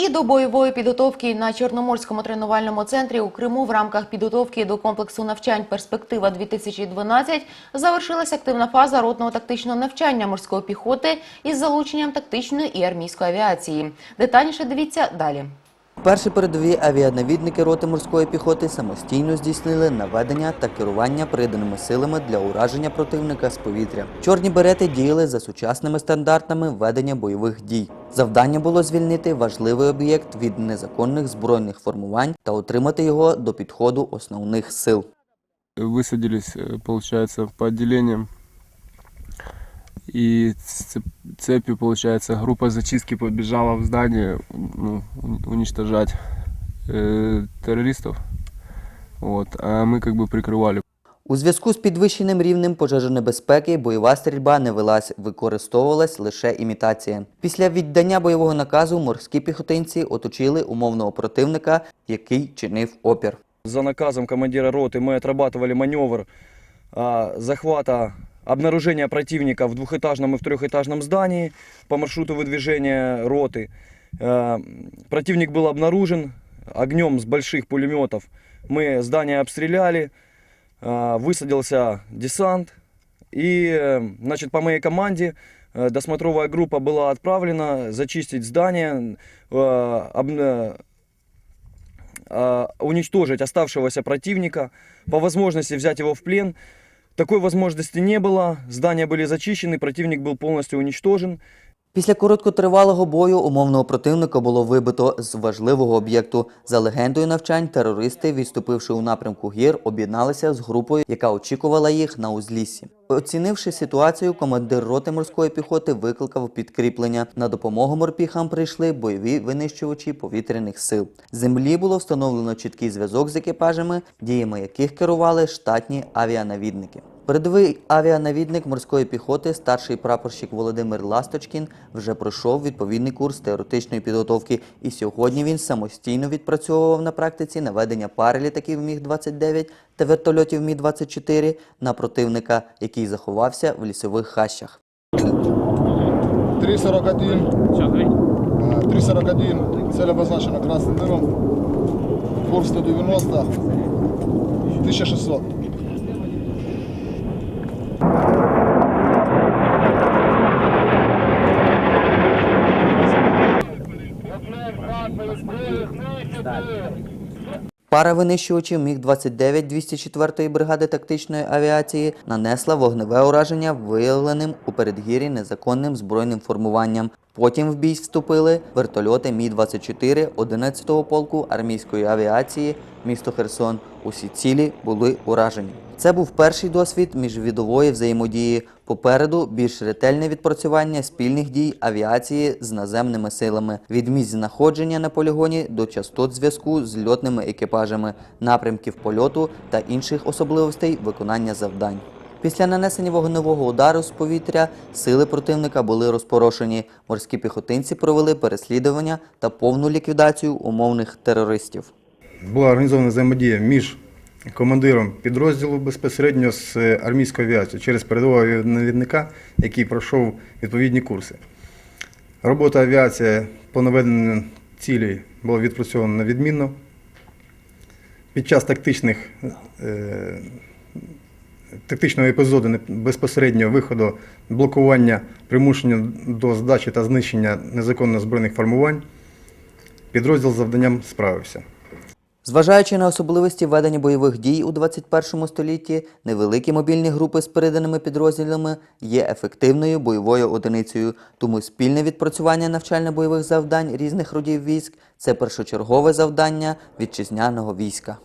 І до бойової підготовки на Чорноморському тренувальному центрі у Криму в рамках підготовки до комплексу навчань Перспектива 2012 завершилась активна фаза ротного тактичного навчання морської піхоти із залученням тактичної і армійської авіації. Детальніше дивіться далі. Перші передові авіанавідники роти морської піхоти самостійно здійснили наведення та керування приданими силами для ураження противника з повітря. Чорні берети діяли за сучасними стандартами ведення бойових дій. Завдання було звільнити важливий об'єкт від незаконних збройних формувань та отримати його до підходу основних сил. высадились, э, получается, по отделениям. И цеп- цепью, получается, группа зачистки побежала в здание ну, уни- уничтожать э, террористов. Вот, а мы как бы прикрывали. У зв'язку з підвищеним рівнем пожежонебезпеки бойова стрільба не велась, використовувалась лише імітація. Після віддання бойового наказу морські піхотинці оточили умовного противника, який чинив опір. За наказом командира роты мы отрабатывали маневр а, захвата обнаружения противника в двухэтажном и в трехэтажном здании по маршруту выдвижения роты. А, противник был обнаружен огнем с больших пулеметов. Мы здание обстреляли, а, высадился десант. И, э, значит, по моей команде э, досмотровая группа была отправлена зачистить здание, э, уничтожить оставшегося противника, по возможности взять его в плен. Такой возможности не было, здания были зачищены, противник был полностью уничтожен. Після короткотривалого бою умовного противника було вибито з важливого об'єкту. За легендою навчань, терористи, відступивши у напрямку гір, об'єдналися з групою, яка очікувала їх на узліссі. Оцінивши ситуацію, командир роти морської піхоти викликав підкріплення. На допомогу морпіхам прийшли бойові винищувачі повітряних сил. Землі було встановлено чіткий зв'язок з екіпажами, діями яких керували штатні авіанавідники. Передовий авіанавідник морської піхоти, старший прапорщик Володимир Ласточкін, вже пройшов відповідний курс теоретичної підготовки, і сьогодні він самостійно відпрацьовував на практиці наведення пари літаків Міг-29 та вертольотів Мі-24 на противника, який заховався в лісових хащах. 341. Е, 341. Цель обозначена красным дымом. Курс 190. 1600. Пара винищувачів Міг-29 204-ї бригади тактичної авіації нанесла вогневе ураження виявленим у передгір'ї незаконним збройним формуванням. Потім в бій вступили вертольоти Мі-24 11-го полку армійської авіації місто Херсон. Усі цілі були уражені. Це був перший досвід міжвідової взаємодії. Попереду більш ретельне відпрацювання спільних дій авіації з наземними силами, від місць знаходження на полігоні до частот зв'язку з льотними екіпажами, напрямків польоту та інших особливостей виконання завдань. Після нанесення вогневого удару з повітря сили противника були розпорошені. Морські піхотинці провели переслідування та повну ліквідацію умовних терористів. Була організована взаємодія між командиром підрозділу безпосередньо з е, армійською авіацією через передового навідника, який пройшов відповідні курси. Робота авіації по наведенню цілей була відпрацьована відмінно. Під час тактичних, е, тактичного епізоду безпосереднього виходу блокування примушення до здачі та знищення незаконно збройних формувань підрозділ завданням справився. Зважаючи на особливості ведення бойових дій у 21 столітті, невеликі мобільні групи з переданими підрозділами є ефективною бойовою одиницею, тому спільне відпрацювання навчально-бойових завдань різних родів військ це першочергове завдання вітчизняного війська.